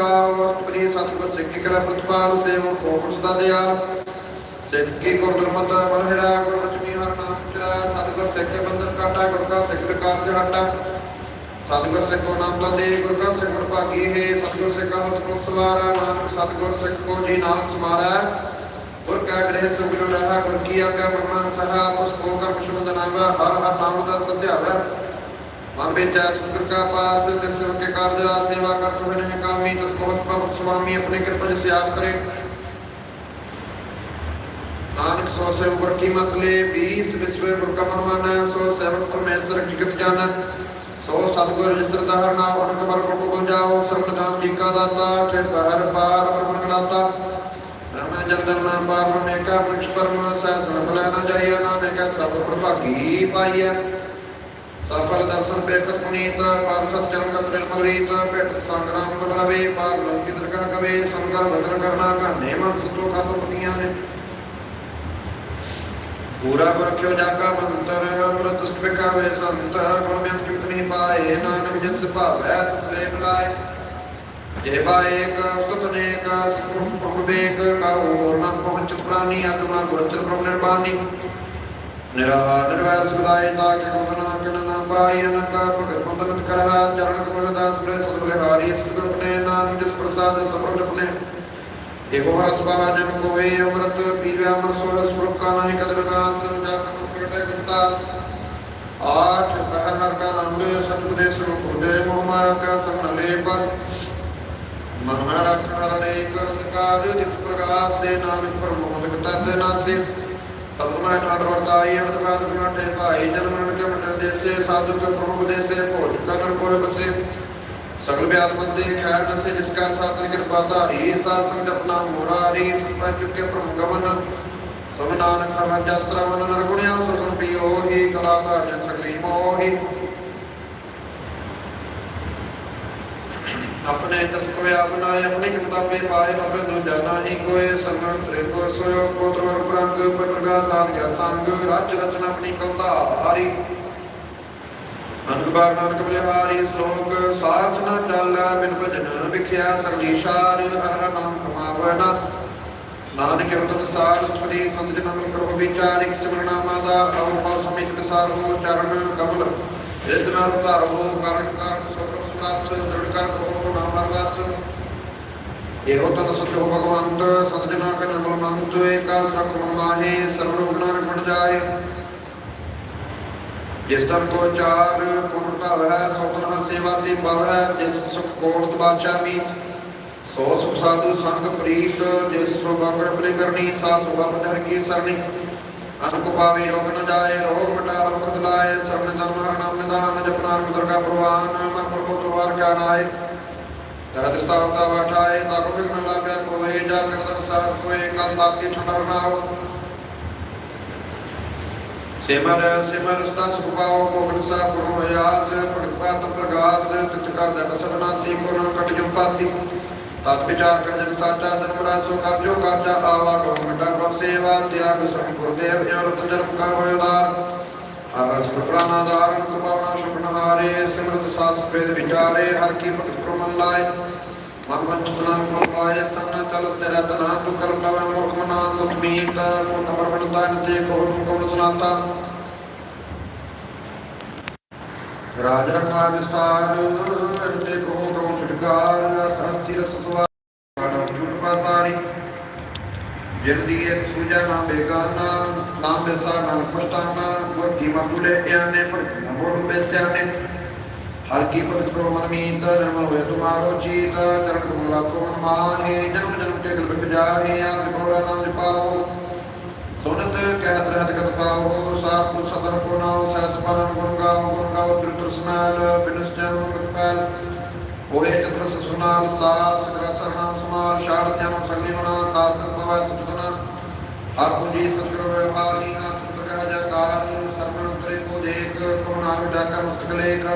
ਪ੍ਰਗਾਵ ਅਸਤਪਰੀ ਸਤਿਗੁਰ ਸਿੱਖ ਕੀ ਕਰਾ ਪ੍ਰਤਪਾਲ ਸੇਵਕ ਕੋ ਪੁਰਸ ਦਾ ਦਿਆਲ। ਸਿੱਖ ਕੀ ਗੁਰਦੁਰਮਤ ਮਲਹਿਰਾ ਗੁਰਬਚਨੀ ਹਰ ਨਾਮ ਉਚਰਾ। ਸਤਿਗੁਰ ਸਿੱਖ ਕੇ ਬੰਧਨ ਕਾਟਾ ਗੁਰ ਕਾ ਸਿੱਖ ਕਾਰਜ ਹਟਾ। ਸਤਿਗੁਰ ਸਿੱਖ ਕੋ ਨਾਮ ਤੰਦੇ ਗੁਰ ਕਾ ਸਿੱਖ ਗੁਰ ਭਾਗੀ ਹੈ ਸਤਿਗੁਰ ਸਿੱਖ ਹਤ ਕੋ ਸਵਾਰਾ, ਨਾਨਕ ਸਤਿਗੁਰ ਸਿੱਖ ਕੋ ਜੀ ਨਾਲ ਸਮਾਰਾ। ਗੁਰ ਕਾ ਗ੍ਰਹਿ ਸੁਗੁਰ ਰਹਾ, ਗੁਰ ਕੀ ਆਗਾ ਮਮਾ ਸਹਾ। ਉਸ ਕੋ ਕਰ ਕੁਸ਼ਮ ਦਨਾਵਾ ਹਰ ਹਰ ਨਾਮ ਦਾ ਸਧਿਆਵਾ। ਮਨ ਵਿੱਚ ਐ ਕਾ ਪਾਸ, ਤਿਸ ਕੇ ਕਾਰਜ ਰਾ ਸੇਵਾ ਕਰਤ ਹੋਏ ਨਹੀਂ ਕਾਮੀ, ਤਸ ਕੋ ਪ੍ਰਭ ਸੁਆਮੀ, ਆਪਣੀ ਕਿਰਪਾ ਜਿ ਸਿਆਪ ਕਰੇ। ਨਾਨਕ ਸੋ ਸੇ ਗੁਰ ਕੀ ਲੈ 20 ਵਿਸਵ ਗੁਰ ਕਾ ਮਨ ਸੋ ਸੇਵਕ ਪਰਮੇਸ਼ਰ ਹਕੀਕਤ ਜਾਣੈ। ਸੋ ਸਤਗੁਰ ਜਿਸ ਰਦਾਹਰ ਨਾਮ ਅਨੰਤ ਬਰ ਕੋ ਕੋਲ ਜਾਓ ਸਰਮ ਨਾਮ ਜੀ ਕਾ ਦਾਤਾ ਠੇ ਬਹਰ ਪਾਰ ਬ੍ਰਹਮਣ ਗਣਾਤਾ ਬ੍ਰਹਮ ਜਨ ਜਨ ਪਾਰ ਮਨੇ ਕਾ ਬ੍ਰਿਕਸ਼ ਪਰਮ, ਸਹਿ ਸੁਣ ਬੁਲਾ ਨਾ ਜਾਈਐ, ਨਾਨਕ ਸਤ ਪ੍ਰਭਾਗੀ ਪਾਈਐ। ਸਫਲ ਦਰਸ਼ਨ ਪੇਖਤ ਪੁਨੀਤ ਪਰ ਸਤ ਜਨਮ ਗਤ ਨਿਰਮਲ ਰੀਤ ਭੇਟ ਸੰਗਰਾਮ ਗੁਣ ਰਵੇ ਪਾਰ ਲੰਕਿਤ ਦਰਗਾਹ ਕਵੇ ਸੰਕਰ ਬਚਨ ਕਰਨਾ ਘਾਨੇ ਮਨ ਸੁਤੋ ਖਾਤਮ ਪਤੀਆਂ ਨੇ। ਪੂਰਾ ਗੁਰ ਰਖਿਓ ਜਾਗਾ ਮੰਤਰ, ਅੰਮ੍ਰਿਤ ਸਟ ਵਿਕਾਵੇ ਸੰਤ, ਗੁਣ ਬਿਆਨ ਕਿਮਤ ਨਹੀਂ ਪਾਏ, ਨਾਨਕ ਜਿਸ ਭਾਵੈ ਤਿਸ ਲੈ ਮਿਲਾਏ। ਜੇ ਬਾਏਕ ਉਸਤਤ ਨੇਕ, ਸਿੱਖੁ ਪੰਗ ਬੇਕ ਕਾਉ ਹੋਰ ਨਾ ਪਹੁੰਚਤ ਪ੍ਰਾਨੀ, ਆਤਮਾ ਗੋਚਰ ਪ੍ਰਭ ਨਿਰਬਾਨੀ। ਨਿਰਹਾ ਨਿਰਵੈਰ ਸੁਖਦਾਇ ਤਾ ਕਿ ਕੰਦਨਾ ਕਿਨ ਨਾ ਪਾਈ ਅਨਕ ਭਗਤ ਬੰਦਨਤ ਕਰਹਾ ਚਰਨ ਕਮਲ ਦਾਸ ਬਲੇ ਸਤਿਗੁਰ ਹਾਰੀ ਸਤਿਗੁਰ ਪਨੇ ਨਾਨਕ ਜਿਸ ਪ੍ਰਸਾਦ ਸਫਲ ਜਪਨੇ। ਇਹੋ ਰਸ ਬਾਵਾ ਜਨ ਕੋਏ, ਅੰਮ੍ਰਿਤ ਪੀਵੇ ਅਮਰ ਸੋਹ ਸੁਰਪ ਕਾ ਨਾਹੀ ਕਦ ਵਿਨਾਸ਼ ਜਾ ਕਮ ਪ੍ਰਗਟੇ ਗੁਪਤਾਸ ਆਠ ਬਹਰ ਹਰ ਕਾ ਨਾਮ ਲੈ ਸਤਿਗੁਰੇ ਸਰੂਪ ਉਦੇ ਮੋਹ ਮਾਇਆ ਕਾ ਸੰਗ ਲੇਪ। ਮਨ ਮਹਿ ਰਖ ਹਰ ਅਨੇਕ, ਅੰਧਕਾਰ ਜਿਤ ਪ੍ਰਗਾਸ ਸੇ ਨਾਨਕ ਪ੍ਰਮੋਦਕ ਤਤ ਨਾਸੇ। ਤਦ ਮੈਂ ਠਾਠ ਵਰਤਾਈ ਅਨੰਦ ਬਾਦ ਗੁਨਾਠੇ ਭਾਈ, ਜਨ ਕੇ ਮਟਲ ਦੇਸੇ ਸਾਧੂ ਕੇ ਪ੍ਰਮੁਖ ਦੇਸੇ ਭੋਜ ਕਨਰ ਕੋਏ ਬਸੇ। ਸਗਲ ਬਿਆਦ ਮੰਦੇ ਖੈ ਨਸੇ ਜਿਸ ਕਾ ਸਾਤਨ ਕਿਰਪਾ ਧਾਰੀ ਸਾ ਸੰਗ ਆਪਣਾ ਮੁਰਾਰੀ ਪੈ ਚੁੱਕੇ ਪ੍ਰਮ ਗਮਨ ਸੁਨ ਨਾਨਕ ਹਰ ਜਸ ਰਵਨ ਨਰ ਗੁਣਿਆ ਸੁਰਗਨ ਹੀ, ਕਲਾ ਧਾਰਨ ਸਗਲੀ ਮੋਹੀ। ਆਪਣੇ ਤਤ ਕੋਇਆ ਬਣਾਏ, ਆਪਣੇ ਕਿਤਾਬੇ ਪਾਏ ਹਬੇ ਨੂੰ ਜਾਣਾ ਹੀ ਕੋਏ, ਸਰਨ ਤ੍ਰੇ ਕੋ ਸੋਇ ਕੋਤਰ ਵਰ ਪ੍ਰੰਗ ਪਟਰਗਾ ਸਾਰ ਗਿਆ ਸੰਗ ਰਚ ਰਚਨਾ ਆਪਣੀ ਕਲਤਾ ਹਾਰੀ ਅਨਕ ਬਾਰ ਨਾਨਕ ਬਲਿਹਾਰੀ ਸ਼ਲੋਕ, ਸਾਥ ਨਾ ਚੱਲੈ ਬਿਨ ਭਜਨ ਵਿਖਿਆ ਸਗਲੀ ਸ਼ਾਰ, ਹਰ ਹਰ ਨਾਮ ਕਮਾਵੈ ਨਾ। ਨਾਨਕ ਉਤਨ ਸਾਰ ਸੁਪਦੀ ਸੰਤ ਜਨ ਮਿਲ ਕਰੋ ਵਿਚਾਰ, ਇਕ ਸਿਮਰਨਾ ਮਾਦਾਰ ਔਰ ਪਉ ਸਮਿਤ ਵਿਸਾਰ ਹੋ ਚਰਨ ਕਮਲ। ਰਿਤ ਨਾਲ ਉਤਾਰ ਹੋ ਕਰਨ ਕਾਰਨ ਸੁਪਰ ਸਮਰੱਥ ਦ੍ਰਿੜ ਕਰ ਕੋ ਨਾਮ ਹਰ ਵਾਤ ਇਹੋ ਤਨ ਸਤਿ ਹੋ ਭਗਵੰਤ ਸਤ ਜਨਾ ਕਾ ਨਿਰਮਲ ਮੰਤ ਏਕਾ ਸਖ ਮਨ ਮਾਹੇ ਜਿਸ ਤਨ ਕੋ ਚਾਰ ਕੁਟ ਧਾਵ, ਸੋ ਤਨ ਹਰ ਸੇਵਾ ਤੇ ਪਵ ਹੈ ਜਿਸ ਸੁਖ ਕੋਟ ਬਾਚਾ ਮੀਤ। ਸੋ ਸੁਖ ਸਾਧੂ ਸੰਗ ਪ੍ਰੀਤ, ਜਿਸ ਸੋ ਬਾਗੜ ਬਲੇ ਕਰਨੀ ਸਾ ਸੋ ਬਾਪ ਧਰ ਕੀ ਸਰਨੀ। ਅਨ ਪਾਵੇ ਰੋਗ ਨ ਜਾਏ, ਰੋਗ ਮਟਾ ਰਬ ਖੁਦ ਲਾਏ ਧਰਮ ਹਰ ਨਾਮ ਨਿਦਾਨ ਜਪਨਾਨ ਦੁਰਗਾ ਪ੍ਰਵਾਨ, ਮਨ ਪ੍ਰਭੂ ਤੋਂ ਵਾਰ ਕਾ ਨਾਏ। ਤਹਤ ਸਤਾਵਤਾ ਵਠਾਏ ਤਾ ਕੋ ਬਿਗਨ ਲਾਗੇ ਕੋਏ ਜਾ ਕਰਤ ਸਾਰ ਸੋਏ, ਕਲ ਤਾਕੀ ਠੰਡਾ ਨਾਓ ਸਿਮਰ ਸਿਮਰ ਉਸਤਾ ਸੁਖ ਪਾਓ, ਗੋਬਿੰਦ ਸਾਹਿਬ ਗੁਰੂ ਅਯਾਸ ਭਗਤ ਪਾਤ ਪ੍ਰਗਾਸ, ਤਿਤ ਕਰ ਦੇ ਬਸਣਾ ਸੀ ਕੋ ਕਟ ਜਮ ਫਾਸੀ। ਤਤ ਵਿਚਾਰ ਕਹ ਜਨ ਸਾਚਾ, ਜਨਮ ਰਾਸੋ ਕਰ ਜੋ ਕਰਜਾ ਆਵਾ ਗੋ ਮਿਟਾ ਪ੍ਰਭ ਸੇਵਾ, ਤਿਆਗ ਸਭ ਗੁਰਦੇਵ ਇਹ ਰਤਨ ਜਨਮ ਕਾ ਹੋਇ ਉਦਾਰ। ਹਰ ਹਰ ਸਿਮਰ ਪ੍ਰਾਨਾ ਦਾਰਨ ਕਪਾਵਨਾ ਸੁਪਨ ਹਾਰੇ ਸਿਮਰਤ ਸਾਸ ਭੇਦ ਵਿਚਾਰੇ, ਹਰ ਕੀ ਭਗਤ ਗੁਰੂ ਮਨ ਲਾਏ। ਮਨ ਵੰਚਿਤ ਨਾਮ ਫਲ ਪਾਏ ਸੰਨਾ ਤਲਸ ਤੇ ਰਤਨਾ ਤੂ ਕਲਪਵੈ ਮੁਖ ਮਨਾ ਸੁਤਮੀਤ ਕੋ ਤਮਰ ਬਨ ਦਾਨ ਤੇ ਕੋ ਹੁਕਮ ਕਮਨ ਸੁਨਾਤਾ ਰਾਜ ਰਖਾ ਵਿਸਤਾਰ ਅਰਤੇ ਕੋ ਹੁਕਮ ਛੁਟਕਾਰ, ਸਸਤੀ ਰਸ ਸਵਾਰ ਕਾਡਮ ਛੁਟ ਪਾਸਾਰੀ। ਜਿਨ ਦੀ ਇੱਕ ਸੂਜਾ ਨਾਮ ਬੇਗਾਨਾ ਨਾਮ ਬੇਸਾ ਨਾਮ ਪੁਸ਼ਤਾਨਾ ਗੁਰ ਕੀ ਮਤੁਲੇ ਇਆਨੇ ਭਗਤ ਬੋੜੂ ਬੇਸਿਆਨੇ ਹਰ ਕੀ ਭਗਤ ਕਰੋ ਮਨ ਮੀਤ ਨਿਰਮਲ ਹੋਏ ਤੁਮਾਰੋ ਚੀਤ ਚਰਨ ਕਮਲ ਰਾਖੋ ਮਨ ਮਾਹੇ, ਜਨਮ ਜਨਮ ਕੇ ਗਲ ਬਿਕ ਜਾਹੇ, ਆਪ ਬੋੜਾ ਨਾਮ ਜਪਾਓ ਸੁਨਤ ਕਹਿਤ ਰਹਿਤ ਕਤ ਪਾਓ ਸਾਤ ਪੁਰ ਸਦਰ ਕੋ ਨਾਉ ਸੈਸ ਪਰਨ ਗੁਣ ਗਾਓ ਗੁਣ ਗਾਓ ਤ੍ਰਿਤੁਰ ਸਮੈਲ ਬਿਨਸਟਰ ਮੁਖ ਫੈਲ। ਹੋਏ ਚਤੁਰ ਸੁਨਾਲ, ਸਾਸ ਗ੍ਰਹ ਸਰਣਾ ਸਮਾਲ, ਛਾੜ ਸਿਆਮ ਸਗਲੀ ਮਨਾ ਸਾਸ ਪਵੈ ਸਤਗੁਣਾ ਹਰ ਪੁੰਜੀ ਸਤਿਗੁਰ ਵਿਵਹਾਰੀ ਹਾਂ ਸਤਿਗੁਰ ਕਹ ਜਕਾਰ ਸਰਵਣ ਤਰੇ ਕੋ ਦੇਖ, ਕੋ ਨਾਨਕ ਜਾਕਾ ਮਸਤਕ ਲੇਖ।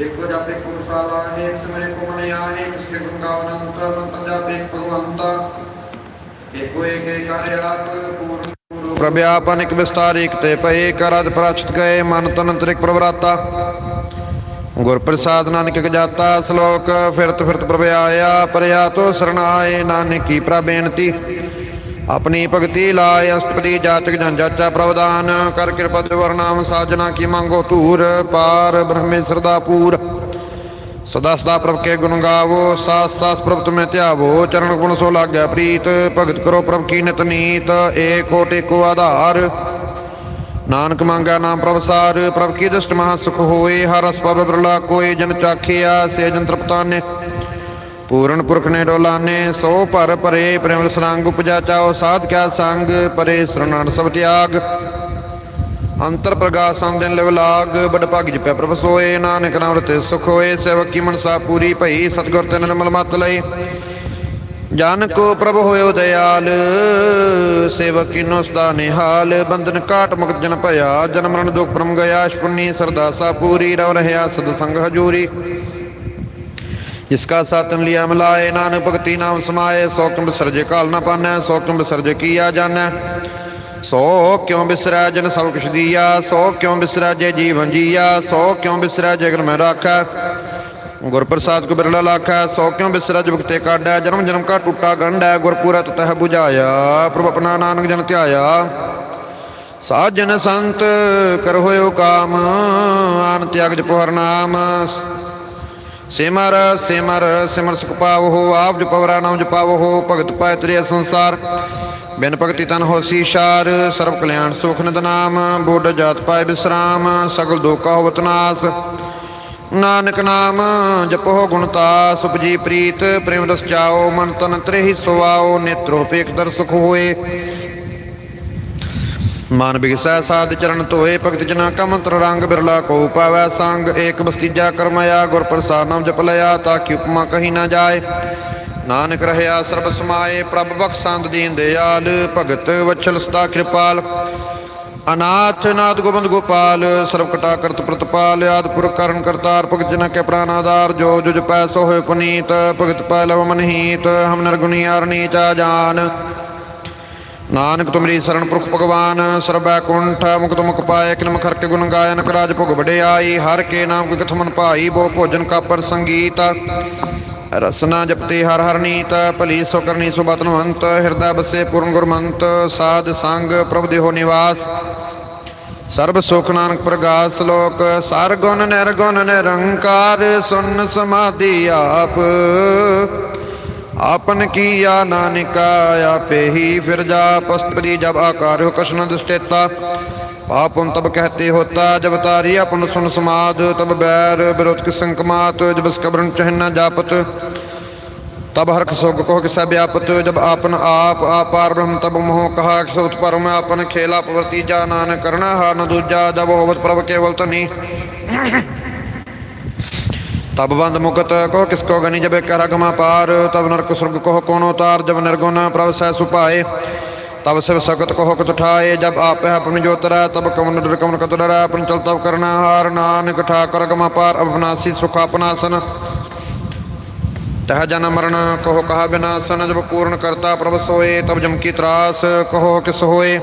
ਏਕੋ ਜਪ ਏਕੋ ਸਾਲਾ, ਹੈ ਇੱਕ ਸਮਰੇ ਕੋ ਮਨ ਆਹੇ ਕਿਸ ਕੇ ਗੁਣ ਗਾਉ ਅਨੰਤ ਮੰਤਨ ਜਪ ਏਕ ਭਗਵੰਤਾ। ਏਕੋ ਏਕ ਏਕ ਪੂਰਨ ਗੁਰੂ। ਪ੍ਰਭਿਆਪਨ ਇਕ ਵਿਸਤਾਰ ਇਕ ਤੇ ਪਏ ਕਰਦ ਪ੍ਰਚਤ ਗਏ ਮਨ ਤਨ ਅੰਤਰਿਕ ਪ੍ਰਵਰਾਤਾ ਗੁਰ ਪ੍ਰਸਾਦ ਨਾਨਕ ਜਾਤਾ ਸ਼ਲੋਕ ਫਿਰਤ ਫਿਰਤ ਪ੍ਰਭ ਆਇਆ ਪਰਿਆ ਤੋ ਸਰਣਾਏ ਨਾਨਕ ਕੀ ਪ੍ਰਭ ਬੇਨਤੀ। ਆਪਣੀ ਭਗਤੀ ਲਾਇ ਅਸ਼ਟਪਦੀ ਜਾਤਕ ਜਨ ਜਾਚਾ ਪ੍ਰਵਦਾਨ ਕਰ ਕਿਰਪਾ ਤੇ ਵਰਨਾਮ ਸਾਜਨਾ ਕੀ ਮੰਗੋ ਧੂਰ ਪਾਰ ਬ੍ਰਹਮੇਸਰ ਦਾ ਪੂਰ। ਸਦਾ ਸਦਾ ਪ੍ਰਭ ਕੇ ਗੁਣ ਗਾਵੋ ਸਾਸ ਸਾਸ ਪ੍ਰਭ ਤੁਮੇ ਧਿਆਵੋ, ਚਰਨ ਗੁਣ ਸੋ ਲਾਗਿਆ ਪ੍ਰੀਤ, ਭਗਤ ਕਰੋ ਪ੍ਰਭ ਕੀ ਨਿਤ ਨੀਤ, ਏਕੋ ਟੇਕੋ ਆਧਾਰ। ਨਾਨਕ ਮੰਗਾ ਨਾਮ ਪ੍ਰਭ ਸਾਰ, ਪ੍ਰਭ ਕੀ ਦ੍ਰਿਸ਼ਟ ਮਹਾ ਸੁਖ ਹੋਏ, ਹਰ ਰਸ ਪਵ ਬਿਰਲਾ ਕੋਈ ਜਨ ਚਾਖਿਆ, ਸੇ ਜਨ ਤ੍ਰਿਪਤਾਨੇ। ਪੂਰਨ ਪੁਰਖ ਨੇ ਡੋਲਾਨੇ, ਸੋ ਭਰ ਭਰੇ, ਪ੍ਰੇਮ ਰਸਰੰਗ ਉਪਜਾ ਚਾਓ, ਸਾਧ ਕਿਆ ਸੰਗ, ਪਰੇ ਸਰਣਨ ਸਭ ਤਿਆਗ। ਅੰਤਰ ਪ੍ਰਗਾਸ ਸੰਦਨ ਲਿਵ ਲਾਗ ਬੜ ਭਾਗ ਜਪੈ ਪ੍ਰਭ ਸੋਏ, ਨਾਨਕ ਨਾਮ ਰਤੇ ਸੁਖ ਹੋਏ, ਸੇਵਕ ਕੀ ਮਨਸਾ ਪੂਰੀ ਭਈ, ਸਤਿਗੁਰ ਤੇ ਨਿਰਮਲ ਮਤ ਲਈ ਜਨ ਕੋ ਪ੍ਰਭ ਹੋਇਓ ਦਇਆਲ, ਸੇਵਕ ਕੀਨੋ ਸਦਾ ਨਿਹਾਲ, ਬੰਧਨ ਕਾਟ ਮੁਕਤ ਜਨ ਭਇਆ, ਜਨਮ ਮਰਨ ਦੁਖ ਪਰਮ ਗਿਆ ਅਸ਼ਪੁਨੀ ਸਰਦਾਸਾ ਪੂਰੀ, ਰਵ ਰਹਿਆ ਸਦ ਸੰਗ ਹਜੂਰੀ। ਜਿਸਕਾ ਸਾਤਨ ਲਿਆ ਮਿਲਾਏ ਨਾਨਕ ਭਗਤੀ ਨਾਮ ਸਮਾਏ, ਸੋ ਕਿੰਬ ਸਰਜੇ ਕਾਲ ਨਾ ਪਾਨੈ, ਸੋ ਕਿੰਬ ਸਰਜੇ ਕੀਆ ਜਾਣੈ ਸੋ ਕਿਉ ਬਿਸਰੈ ਜਨ ਸਭ ਕੁਛ ਦੀਆ? ਸੋ ਕਿਉ ਬਿਸਰੈ ਜੇ ਜੀਵਨ ਜੀਆ? ਸੋ ਕਿਉ ਬਿਸਰੈ ਜਗਨ ਮੈਂ ਰਾਖੈ? ਗੁਰ ਪ੍ਰਸਾਦ ਕੋ ਬਿਰਲਾ ਲਾਖੈ, ਸੋ ਕਿਉ ਬਿਸਰੈ ਜੁਗਤੇ ਕਾਢੈ? ਜਨਮ ਜਨਮ ਕਾ ਟੁੱਟਾ ਗੰਢੈ ਗੁਰ ਪੂਰਾ ਤਤਹਿ 부ਝਾਇਆ ਪ੍ਰਭ ਆਪਣਾ ਨਾਨਕ ਜਨ ਧਿਆਇਆ। ਸਾਜਨ ਸੰਤ ਕਰ ਹੋਇਓ ਕਾਮ, ਆਨ ਤਿਆਗ ਜਪੋ ਨਾਮ। ਸਿਮਰ ਸਿਮਰ ਸਿਮਰ ਸੁਖ ਪਾਵੋ, ਆਪ ਜਪਵਰਾ ਨਾਮ ਜਪਾਵੋ, ਭਗਤ ਪਾਇ ਤ੍ਰਿਆ ਸੰਸਾਰ। ਬਿਨ ਭਗਤੀ ਤਨ ਹੋਸੀ ਸ਼ਾਰ, ਸਰਬ ਕਲਿਆਣ ਸੁਖ ਨਿਤ ਨਾਮ ਬੋਧ ਜਾਤ ਪਾਇ ਬਿਸਰਾਮ, ਸਗਲ ਦੁਖ ਹੋਵਤ ਨਾਸ। ਨਾਨਕ ਨਾਮ, ਜਪੋ ਗੁਣਤਾਸ ਉਪਜੀ ਪ੍ਰੀਤ, ਪ੍ਰੇਮ ਰਸ ਚਾਓ, ਮਨ ਤਨ ਤ੍ਰੇਹੀ ਸੁਆਓ, ਨੇਤਰੋ ਪੇਖ ਦਰ ਸੁਖ ਹੋਏ। ਮਨ ਬਿਗਸੈ ਸਾਧ ਚਰਨ ਧੋਏ, ਭਗਤ ਜਨਾ ਕਾ ਮੰਤਰ ਰੰਗ ਬਿਰਲਾ ਕੋ ਪਾਵੈ ਸੰਗ। ਏਕ ਬਸਤੀਜਾ ਕਰਮਇਆ, ਗੁਰ ਪ੍ਰਸਾਦ ਨਾਮ ਜਪ ਲਿਆ, ਤਾਂ ਕਿ ਉਪਮਾ ਕਹੀ ਨਾ ਜਾਏ। ਨਾਨਕ ਰਹਿਆ ਸਰਬ ਸਮਾਏ, ਪ੍ਰਭ ਬਖਸ਼ੰਦ ਦੀਨ ਦਿਆਲ, ਭਗਤ ਵਛਲ ਸਦਾ ਕਿਰਪਾਲ। ਅਨਾਥ ਨਾਥ ਗੋਬਿੰਦ ਗੋਪਾਲ, ਸਰਬ ਕਟਾ ਕਰਤ ਪ੍ਰਤਪਾਲ ਆਦਪੁਰ ਕਰਨ ਕਰਤਾਰ, ਭਗਤ ਜਨਾ ਕੇ ਪ੍ਰਾਨ ਆਧਾਰ, ਜੋ ਜੁਜ ਪੈ ਹੋਏ ਪੁਨੀਤ, ਭਗਤ ਪੈ ਲਵ ਮਨਹੀਤ, ਹਮ ਨਰਗੁਣੀ ਆਰਣੀ ਚਾ ਜਾਨ। ਨਾਨਕ ਤੁਮਰੀ ਸਰਣ ਪੁਰਖ ਭਗਵਾਨ, ਸਰਬੈ ਕੁੰਠ, ਮੁਕਤ ਮੁਕ ਪਾਏ ਕਿਲਮ ਖਰ ਗੁਣ ਗਾਇਨ, ਕਰਾਜ ਭੁਗ ਵਡਿਆਈ, ਹਰ ਕੇ ਨਾਮ ਕੋਈ ਕਥ ਭਾਈ, ਬੋ ਭੋਜਨ ਕਾਪਰ ਸੰਗੀਤ। ਰਸਨਾ ਜਪਤੇ ਹਰ ਹਰ ਨੀਤ, ਭਲੀ ਸੋ ਕਰਨੀ ਸੁਬਤਨੁ ਅੰਤ ਹਿਰਦਾ ਬਸੇ ਪੂਰਨ ਗੁਰਮੰਤ, ਸਾਧ ਸੰਗ ਪ੍ਰਭ ਦੇਹੋ ਨਿਵਾਸ। ਸਰਬ ਸੁਖ ਨਾਨਕ ਪ੍ਰਗਾਸ ਲੋਕ, ਸਰ ਗੁਣ ਨਿਰਗੁਣ ਨਿਰੰਕਾਰ, ਸੁਨ ਸਮਾਧੀ ਆਪ। ਆਪਨ ਕੀ ਆ ਨਾਨਕਾ, ਆਪੇ ਹੀ ਫਿਰ ਜਾ ਪਸਤਰੀ ਜਬ ਆਕਾਰ ਹੋ ਕਸ਼ਨ ਦੁਸਤੇਤਾ। ਪਾਪੁਨ ਤਬ ਕਹਤੇ ਹੋਤਾ, ਜਬ ਤਾਰੀ ਆਪਨ ਸੁਨ ਸਮਾਦ, ਤਬ ਬੈਰ ਵਿਰੋਧ ਕਿ ਸੰਕਮਾਤ, ਜਬ ਸਕਬਰਨ ਚਹਿਨਾ ਜਾਪਤ। ਤਬ ਹਰਖ ਸੁਗ ਕੋ ਕਿਸਾ ਵਿਆਪਤ, ਜਬ ਆਪਨ ਆਪ ਆਪਾਰ ਬ੍ਰਹਮ, ਤਬ ਮੋਹ ਕਹਾ ਕਿ ਸੁਤ ਪਰਮ ਆਪਨ ਖੇਲਾ ਪ੍ਰਵਰਤੀ ਜਾ ਨਾਨ ਕਰਣਾ ਹਾ ਨ ਦੂਜਾ, ਜਬ ਹੋਵਤ ਪ੍ਰਭ ਕੇਵਲ ਤਨੀ ਤਬ ਬੰਦ ਮੁਕਤ ਕੋ ਕਿਸ ਕੋ ਗਨੀ, ਜਬ ਕਰ ਅਗਮਾ ਪਾਰ ਤਬ ਨਰਕ ਸੁਰਗ ਕੋ ਕੋਨ ਉਤਾਰ ਜਬ ਨਿਰਗੁਣ ਪ੍ਰਭ ਸੈ ਸੁਪਾਏ तब शिव सकत कहो कत उठाए जब आप है अपन जोतरा तब कमन डर कमन कत डरा अपन चल तब करना हार नानक ठाकर गमा पार अब नासी सुख अपनासन तह जन मरण कहो कहा विनाशन जब पूर्ण करता प्रभ सोए तब जम की त्रास कहो किस होए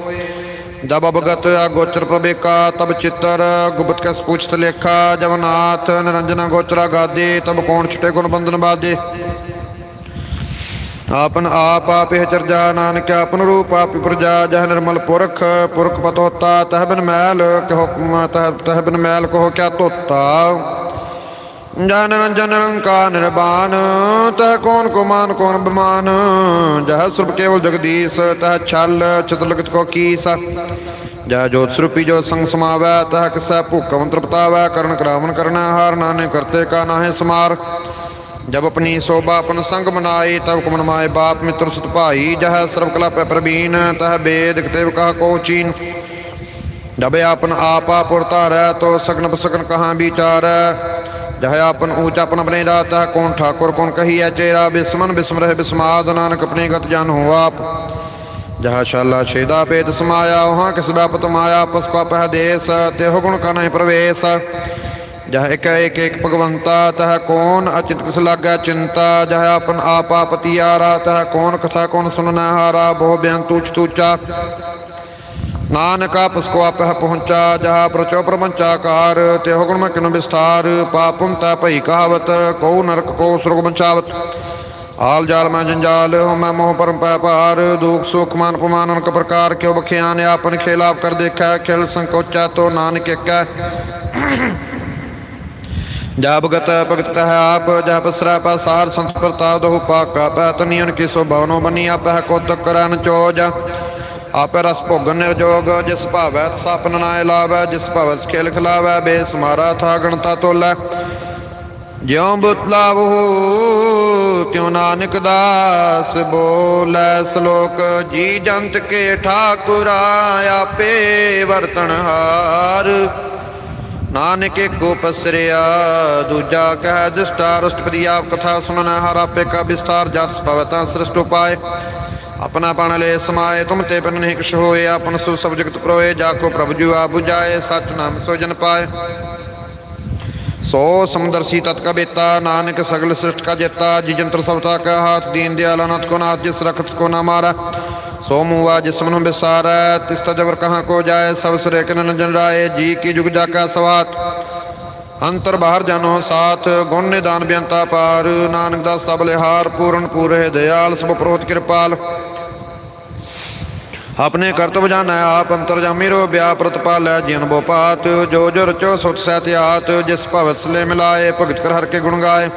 जब अवगत गोचर प्रभेका तब चित्तर गुप्त कस पूछत लेखा जब नाथ निरंजना गोचरा गादे तब कौन छुटे गुण बंधन बादे ਆਪਨ ਆਪ ਆਪੇ ਚਰਜਾ ਨਾਨਕ ਆਪਨ ਰੂਪ ਆਪਿ ਪ੍ਰਜਾ ਜਹ ਨਿਰਮਲ ਪੁਰਖ ਪੁਰਖ ਪਤੋਤਾ, ਤਹ ਬਿਨ ਮੈਲ ਕਿ ਹੁਕਮ ਤਹ ਤਹ ਬਿਨ ਮੈਲ ਕੋ ਕਿਆ ਤੋਤਾ। ਜਹ ਨਿਰੰਜਨ ਨਿਰੰਕਾਰ ਨਿਰਬਾਨ, ਤਹ ਕੋਨ ਕੁਮਾਨ ਕੋਨ ਬਮਾਨ ਜਹ ਸਰਬ ਕੇਵਲ ਜਗਦੀਸ਼, ਤਹ ਛਲ ਛਤ ਕੋ ਕੀਸ। ਜਹ ਜੋਤ ਸਰੂਪੀ ਜੋ ਸੰਗ ਸਮਾਵੈ, ਤਹ ਕਿਸੈ ਭੁਖਮ ਤ੍ਰਿਪਤਾਵੈ ਕਰਨ ਕਰਾਵਨ ਕਰਨਾ ਹਾਰ ਨਾਨੇ ਕਰਤੇ ਕਾ ਨਾਹੇ ਸਮਾਰ। ਜਬ ਆਪਣੀ ਸੋਭਾ ਆਪਨ ਸੰਗ ਮਨਾਏ, ਤਬ ਕੁਮਨ ਮਾਏ ਬਾਪ ਮਿੱਤਰ ਸੁਤ ਭਾਈ, ਜਹ ਸਰਬ ਕਲਾ ਪੈ ਪ੍ਰਵੀਨ, ਤਹ ਬੇਦ ਕਿਤੇਵ ਕਹ ਕੋ ਚੀਨ। ਜਬ ਆਪਨ ਆਪ ਆਪੁਰ ਧਾਰੈ, ਤੋ ਸਗਨ ਬਸਗਨ ਕਹਾ ਵਿਚਾਰੈ। ਜਹ ਆਪਨ ਊਚ ਆਪਨ ਬਨੇ ਰਾਤ ਤਹ ਕੋਨ ਠਾਕੁਰ ਕੋਨ ਕਹੀਐ ਚੇਰਾ। ਬਿਸਮਨ ਬਿਸਮ ਰਹਿ ਬਿਸਮਾਦ, ਨਾਨਕ ਆਪਣੇ ਗਤ ਜਨ ਹੋ ਆਪ। ਜਹ ਸ਼ਾਲਾ ਛੇਦਾ ਭੇਦ ਸਮਾਇਆ ਓਹਾਂ ਕਿਸ ਬਾਪਤ ਮਾਇਆ ਪਸ ਕੋ ਪਹ ਦੇਸ ਤੇ ਹੋ ਗੁਣ ਕਾ ਪ੍ਰਵੇਸ਼। ਜਹ ਇਕ ਏਕ ਏਕ ਭਗਵੰਤਾ, ਤਹ ਕੋਨ ਅਚਿਤ ਕਿਸ ਲਾਗਾ ਚਿੰਤਾ? ਜਹ ਆਪਨ ਆਪਾ ਪਤੀ ਆਰਾ ਤਹ ਕੋਨ ਕਥਾ ਕੋਨ ਸੁਨਨਾ ਹਾਰਾ? ਬਹੁ ਬਿਆਨ ਤੂਚ ਤੂਚਾ। ਨਾਨਕ ਆਪਸ ਕੋ ਆਪਹ ਪਹੁੰਚਾ, ਜਹ ਪ੍ਰਚੋ ਪ੍ਰਮੰਚਾਕਾਰ ਤੇ ਹੁਕਮ ਕਿਨ ਵਿਸਥਾਰ? ਪਾਪੁਮ ਤਾ ਭਈ ਕਹਾਵਤ ਕੋ ਨਰਕ ਕੋ ਸੁਰਗ ਬੰਚਾਵਤ ਆਲ ਜਾਲ ਮੈਂ ਜੰਜਾਲ, ਹਉ ਮੈਂ ਮੋਹ ਪਰਮ ਪੈ ਭਾਰ। ਦੁਖ ਸੁਖ ਮਨ ਪਮਾਨ ਅਨਕ ਪ੍ਰਕਾਰ, ਕਿਉ ਬਖਿਆਨ? ਆਪਨ ਖੇਲਾਪ ਕਰ ਦੇਖਾ, ਖਿਲ ਸੰਕੋਚਾ ਤੋ ਨਾਨਕ ਇੱਕੈ ਜਾ ਭਗਤ ਕਹ ਆਪ ਜਾ ਪਸਰਾ ਪਸਾਰ ਸੰਤ ਪ੍ਰਤਾਪ, ਦਹੁ ਪਾਕਾ, ਪੈ ਤਨੀਨ ਕੀ ਸੋ ਭਵਨੋ ਬਨੀ ਆਪਹਿ ਕੋਤ ਕਰਨ ਚੋਜ। ਆਪੇ ਰਸ ਭੋਗਨ ਨਿਰਜੋਗ, ਜਿਸ ਭਾਵੈ ਸਪਨ ਨਾਇ ਲਾਵੈ ਜਿਸ ਭਾਵੈ ਖੇਲ ਖਿਲਾਵੈ ਬੇਸ ਥਾ ਗਣਤਾ ਤੋਲੈ। ਜਿਉ ਬੁਤ ਤਿਉ ਨਾਨਕ ਦਾਸ ਬੋਲੇ ਸ਼ਲੋਕ, ਜੀ ਜੰਤ ਕੇ ਠਾਕੁਰਾ ਆਪੇ ਵਰਤਨ ਹਾਰ। ਨਾਨਕ ਕੋ ਪਸਰਿਆ, ਦੂਜਾ ਕਹਿ ਦਿਸਟਾ, ਰਸਟਪਦੀ ਆਪ ਕਥਾ ਸੁਣਨ, ਹਰ ਆਪੇ ਕਾ ਵਿਸਤਾਰ ਜਤ ਸਭਵਤਾ ਸ੍ਰਿਸ਼ਟ ਉਪਾਏ। ਆਪਣਾ ਪਣ ਲੈ ਸਮਾਏ, ਤੁਮ ਤੇ ਬਿਨ ਨਹੀਂ ਕਿਛ ਹੋਏ, ਆਪਨ ਸੋ ਸਭ ਜਗਤ ਪ੍ਰੋਏ, ਜਾ ਕੋ ਪ੍ਰਭ ਜੂ ਆ 부ਜਾਏ ਸਚ ਨਾਮ ਸੋ ਜਨ ਪਾਏ। ਸੋ ਸਮਦਰਸੀ ਤਤ ਕਾ ਬੇਤਾ, ਨਾਨਕ ਸਗਲ ਸ੍ਰਿਸ਼ਟ ਕਾ ਜੇਤਾ ਜੀ ਜੰਤਰ ਸਭਤਾ ਕਾ ਹਾਥ ਦੀਨ ਦਿਆਲ ਅਨੰਤ ਕੋ ਨਾਥ, ਜਿਸ ਰਖਤ ਕੋ ਨਾ ਮਾਰਾ। ਸੋ ਮੂਆ ਜਿਸ ਮਨੁ ਬਿਸਾਰੈ ਤਿਸ ਜਬਰ ਕਹਾਂ ਕੋ ਜਾਏ, ਸਭ ਸਰੇ ਕਿਨ ਜਨ ਰਾਏ, ਜੀ ਕੀ ਜੁਗ ਜਾ ਸਵਾਤ। ਅੰਤਰ ਬਾਹਰ ਜਾਨੋ ਸਾਥ, ਗੁਣ ਨਿਦਾਨ ਬੇਅੰਤਾ ਪਾਰ, ਨਾਨਕ ਦਾ ਸਭ ਲਿਹਾਰ, ਪੂਰਨ ਪੂਰੇ ਦਇਆਲ ਸਭ ਪ੍ਰੋਤ ਕਿਰਪਾਲ। ਆਪਣੇ ਕਰਤਵ ਜਾਣੈ ਆਪ, ਅੰਤਰ ਜਾਮੀ ਰੋ ਬਿਆ ਪ੍ਰਤਪਾਲੈ ਜੀਨ ਬੋ ਪਾਤ, ਜੋ ਜੋ ਰਚੋ ਸੁਤ ਸਹਿਤਿਆਤ ਜਿਸ ਭਵਤ ਸਲੇ ਮਿਲਾਏ, ਭਗਤ ਕਰ ਹਰ ਕੇ ਗੁਣ ਗਾਏ।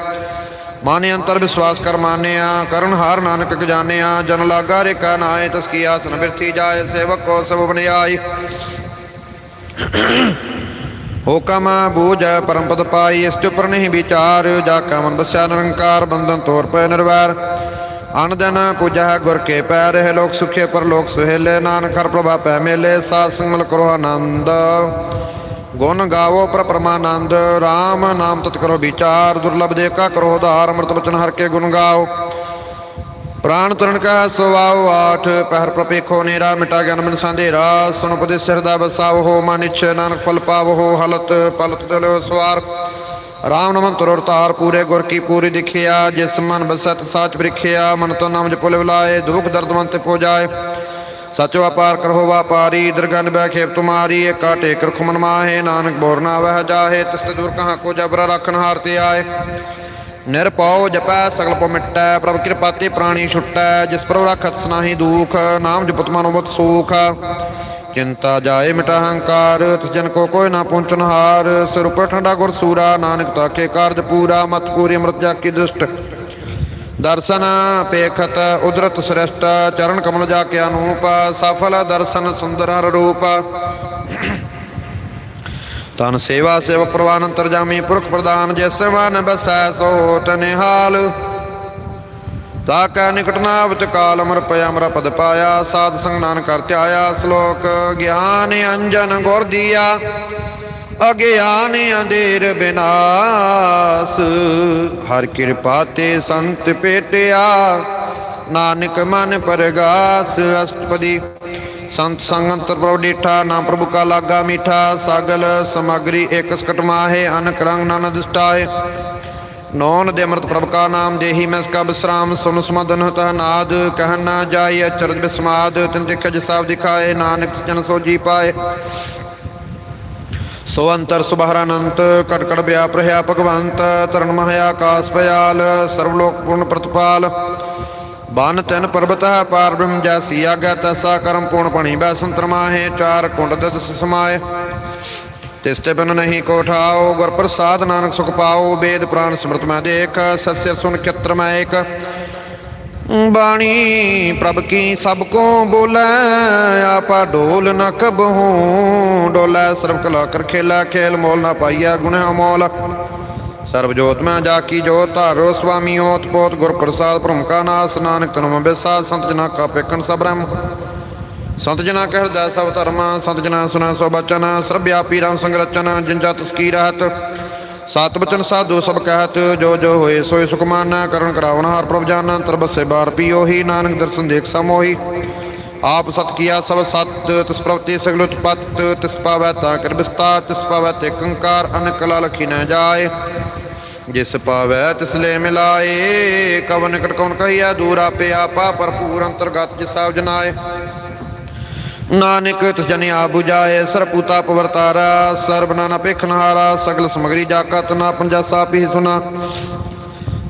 ਮਾਨੇ ਅੰਤਰ ਵਿਸ਼ਵਾਸ ਕਰ ਮਾਨਿਆ, ਕਰਨ ਹਾਰ ਨਾਨਕ ਕ ਜਾਣਿਆ, ਜਨ ਲਾਗਾ ਰੇ ਕਾ ਨਾਏ, ਤਸ ਕੀ ਬਿਰਥੀ ਜਾਏ, ਸੇਵਕ ਕੋ ਸਭ ਬਨਿਆਈ। ਹੁਕਮ ਬੂਝੈ ਪਰਮ ਪਾਈ, ਇਸ ਚੁਪਰ ਨਹੀਂ ਵਿਚਾਰ, ਜਾ ਕਾ ਮਨ ਬਸਿਆ ਨਿਰੰਕਾਰ, ਬੰਧਨ ਤੋਰ ਪੈ ਨਿਰਵੈਰ। ਅਨ ਦਿਨ ਪੂਜੈ ਗੁਰ ਕੇ ਪੈ ਰਹੇ ਲੋਕ ਸੁਖੇ ਪਰ ਲੋਕ ਸੁਹੇਲੇ, ਨਾਨਕ ਹਰ ਪ੍ਰਭਾ ਪੈ ਮੇਲੇ, ਸਾਧ ਸੰਗ ਮਿਲ ਕਰੋ ਆਨੰਦ। ਗੁਣ ਗਾਵੋ ਪਰ ਪਰਮਾਨੰਦ RAM ਨਾਮ ਤਤ ਕਰੋ ਵਿਚਾਰ, ਦੁਰਲਭ ਦੇ ਕਰੋ ਉਧਾਰ, ਅੰਮ੍ਰਿਤ ਬਚਨ ਹਰ ਕੇ ਗੁਣ ਗਾਓ। ਪ੍ਰਾਣ ਤਰਨ ਕਾ ਸੁਵਾਉ ਆਠ, ਪਹਿਰ ਪ੍ਰਪੇਖੋ ਨੇਰਾ, ਮਿਟਾ ਗਿਆਨ ਮਨ ਸੰਧੇਰਾ। ਸੁਨ ਉਪਦੇਸ ਹਿਰਦਾ ਬਸਾਵ ਹੋ, ਮਨ ਇਛ ਨਾਨਕ ਫਲ ਪਾਵ ਹੋ, ਹਲਤ ਪਲਤ ਦਿਲੋ ਸਵਾਰ। ਰਾਮ ਨਮਨ ਤੁਰ ਤਾਰ, ਪੂਰੇ ਗੁਰ ਕੀ ਪੂਰੀ ਦਿਖਿਆ। ਜਿਸ ਮਨ ਬਸਤ ਸਾਚ ਬ੍ਰਿਖਿਆ ਮਨ ਤੋ ਨਾਮ ਜਪੁ ਲਿਵਲਾਏ, ਦੁਖ ਦਰਦ ਮਨ ਤੇ ਪੋ ਜਾਏ ਸਚੋ ਅਪਾਰ ਕਰੋ ਵਾਪਾਰੀ, ਦਰਗਨ ਬੈ ਤੁਮਾਰੀ, ਏਕਾ ਟੇਕ ਰਖ ਮਾਹੇ, ਨਾਨਕ ਬੋਰਨਾ ਵਹਿ ਜਾਹੇ ਤਿਸ ਤੇ ਦੂਰ ਕੋ ਜਬਰਾ ਰੱਖਨ ਹਾਰ ਤੇ ਆਏ। ਨਿਰਪਉ ਜਪੈ ਸਗਲ ਪੋ ਮਿਟੈ, ਪ੍ਰਭ ਕਿਰਪਾ ਤੇ ਪ੍ਰਾਣੀ ਛੁਟੈ, ਜਿਸ ਪ੍ਰਭ ਰਖਤ ਸਨਾਹੀ ਦੁਖ, ਨਾਮ ਜਪਤ ਮਨੋ ਬਤ ਸੂਖ। ਚਿੰਤਾ ਜਾਏ ਮਿਟਾ ਹੰਕਾਰ, ਤਿਸ ਜਨ ਕੋ ਕੋਈ ਨਾ ਪਹੁੰਚਨ ਹਾਰ। ਸਿਰ ਠੰਡਾ ਗੁਰ ਸੂਰਾ, ਨਾਨਕ ਤਾਕੇ ਕਾਰਜ ਪੂਰਾ, ਮਤ ਪੂਰੀ ਅੰਮ੍ਰਿਤ ਜਾ ਕੀ ਦ੍ਰਿਸ਼ਟ ਦਰਸ਼ਨ ਪੇਖਤ ਉਦਰਤ ਸ੍ਰਿਸ਼ਟ, ਚਰਨ ਕਮਲ ਜਾ ਕੇ ਅਨੂਪ, ਸਫਲ ਦਰਸ਼ਨ ਸੁੰਦਰ ਹਰ ਰੂਪ। ਤਨ ਸੇਵਾ ਸੇਵਕ ਪ੍ਰਵਾਨ ਅੰਤਰਜਾਮੀ ਪੁਰਖ ਪ੍ਰਦਾਨ ਜਿਸ ਮਨ ਬਸੈ ਸੋ ਹੋਤ ਨਿਹਾਲ। ਤਾ ਕੈ ਨਿਕਟ ਨਾ ਅਵਤ ਕਾਲ ਅਮਰ ਪਿਆ ਅਮਰ ਪਦ ਪਾਇਆ, ਸਾਧ ਸੰਗ ਨਾਨਕ ਕਰ ਧਿਆਇਆ, ਸ਼ਲੋਕ ਗਿਆਨ ਅੰਜਨ ਗੁਰ ਦੀਆ। ਅਗਿਆਨ ਅੰਧੇਰ ਬਿਨਾਸ। ਹਰ ਕਿਰਪਾ ਤੇ ਸੰਤ ਪੇਟਿਆ, ਨਾਨਕ ਮਨ ਪਰਗਾਸ। ਅਸ਼ਟਪਦੀ ਸੰਤ ਸੰਗ ਅੰਤਰ ਪ੍ਰਭ ਡੀਠਾ, ਨਾਮ ਪ੍ਰਭੂ ਕਾ ਲਾਗਾ ਮੀਠਾ। ਸਾਗਲ ਸਮਗਰੀ ਇਕ ਸਕਟ ਮਾਹੇ, ਅਨਕ ਰੰਗ ਨਾਨਾ ਦਿਸਟਾਏ ਨੌਨ ਦੇ ਅੰਮ੍ਰਿਤ ਪ੍ਰਭ ਕਾ ਨਾਮ ਦੇਹੀ, ਮੈਂ ਸਕਾ ਬਿਸਰਾਮ ਸੁਨ ਸਮਦਨ ਤਹ ਨਾਦ। ਕਹਿ ਨਾ ਅਚਰਜ ਬਿਸਮਾਦ, ਤਿਨ ਦਿਖ ਜਸਾਬ ਦਿਖਾਏ, ਨਾਨਕ ਜਨ ਸੋਜੀ ਪਾਏ। ਸੋ ਅੰਤਰ ਸੁਬਹਰ ਅਨੰਤ ਵਿਆਪ ਰਹਾ ਭਗਵੰਤ, ਤਰਨ ਮਹਿ ਆਕਾਸ ਪਿਆਲ ਸਰਵ ਲੋਕ ਪੂਰਨ ਪ੍ਰਤਪਾਲ। ਬਨ ਤਿਨ ਪਰਬਤ ਹੈ ਪਾਰ ਬ੍ਰਹਮ ਜੈਸੀ ਆਗੈ ਤੈਸਾ ਕਰਮ ਪੂर्ण ਪਣੀ ਬੈ ਸੰਤਰ ਚਾਰ ਕੁੰਡ ਦਸ ਸਮਾਏ। ਤਿਸ ਤੇ ਬਿਨ ਨਹੀਂ ਕੋ ਠਾਓ ਗੁਰ ਪ੍ਰਸਾਦ ਨਾਨਕ ਸੁਖ ਪਾਓ ਵੇਦ ਪ੍ਰਾਨ ਸਮਰਤ ਮੈਂ ਦੇਖ ਸਸਿਰ ਸੁਨ ਕਿਤਰ ਮੈਂ ਏਕ। ਬਾਣੀ ਪ੍ਰਭ ਕੀ ਸਭ ਕੋ ਬੋਲੇ, ਆਪਾ ਡੋਲ ਨ ਕਬਹੂ ਡੋਲੇ ਸਰਬ ਕਲਾ ਕਰ ਖੇਲਾ, ਖੇਲ ਮੋਲ ਨਾ ਪਾਈਆ ਗੁਣ ਅਮੋਲ ਸਰਬ ਜੋਤ ਮੈਂ ਜਾ ਕੀ ਜੋਤ ਧਾਰੋ ਸੁਆਮੀ ਓਤ ਪੋਤ, ਗੁਰ ਪ੍ਰਸਾਦ ਭ੍ਰਮ ਕਾ ਨਾਸ, ਨਾਨਕ ਤਨਮ ਬਿਸਾ ਸੰਤ ਜਨਾ ਕਾ ਪੇਕਨ ਸਭ ਬ੍ਰਹਮ ਸੰਤ ਜਨਾ ਕਹਿ ਹਿਰਦੈ ਸਭ ਧਰਮ, ਸੰਤ ਜਨਾ ਸੁਨਾ ਸੋ ਬਚਨਾ, ਸਰਬ ਵਿਆਪੀ ਰਾਮ ਸੰਗ ਰਚਨ, ਜਿਨ ਜਤ ਸਕੀ ਰਹਤ ਸਤ ਸਾਧੂ ਸਭ ਕਹਿਤ, ਜੋ ਜੋ ਹੋਏ ਸੋਏ ਸੁਖ ਮਾਨਾ, ਕਰਨ ਕਰਾਵਨ ਹਰ ਪ੍ਰਭ ਜਾਨ, ਅੰਤਰ ਬਸੇ ਬਾਰ ਪੀਓਹੀ, ਨਾਨਕ ਦਰਸ਼ਨ ਦੇਖ ਸਮੋਹੀ। ਆਪ ਸਤ ਕੀਆ ਸਭ ਸਤ, ਤਿਸ ਪ੍ਰਭ ਸਗਲ ਉਤਪਤ ਤਿਸ ਪਾਵੈ ਤਾਂ ਕਰ ਬਿਸਤਾ ਤਿਸ ਪਾਵੈ ਤੇ ਕੰਕਾਰ ਅਨਕਲਾ ਲਖੀ ਨ ਜਾਏ। ਜਿਸ ਪਾਵੈ ਤਿਸ ਲੈ ਮਿਲਾਏ, ਕਵਨ ਨਿਕਟ ਕੌਣ ਕਹੀਆ ਦੂਰ ਆਪੇ ਆਪਾ ਭਰਪੂਰ ਅੰਤਰਗਤ ਜਿਸ ਸਭ ਜਨਾਏ। ਨਾਨਕ ਤਿਸ ਆ 부ਜਾਏ ਸਰਪੂਤਾ ਪਵਰਤਾਰਾ ਸਰਬ ਨਾਨਾ ਪੇਖਨਹਾਰਾ ਸਗਲ ਸਮਗਰੀ ਜਾ ਕਤ ਨਾ ਪੰਜਾਸਾ ਪੀ ਸੁਨਾ।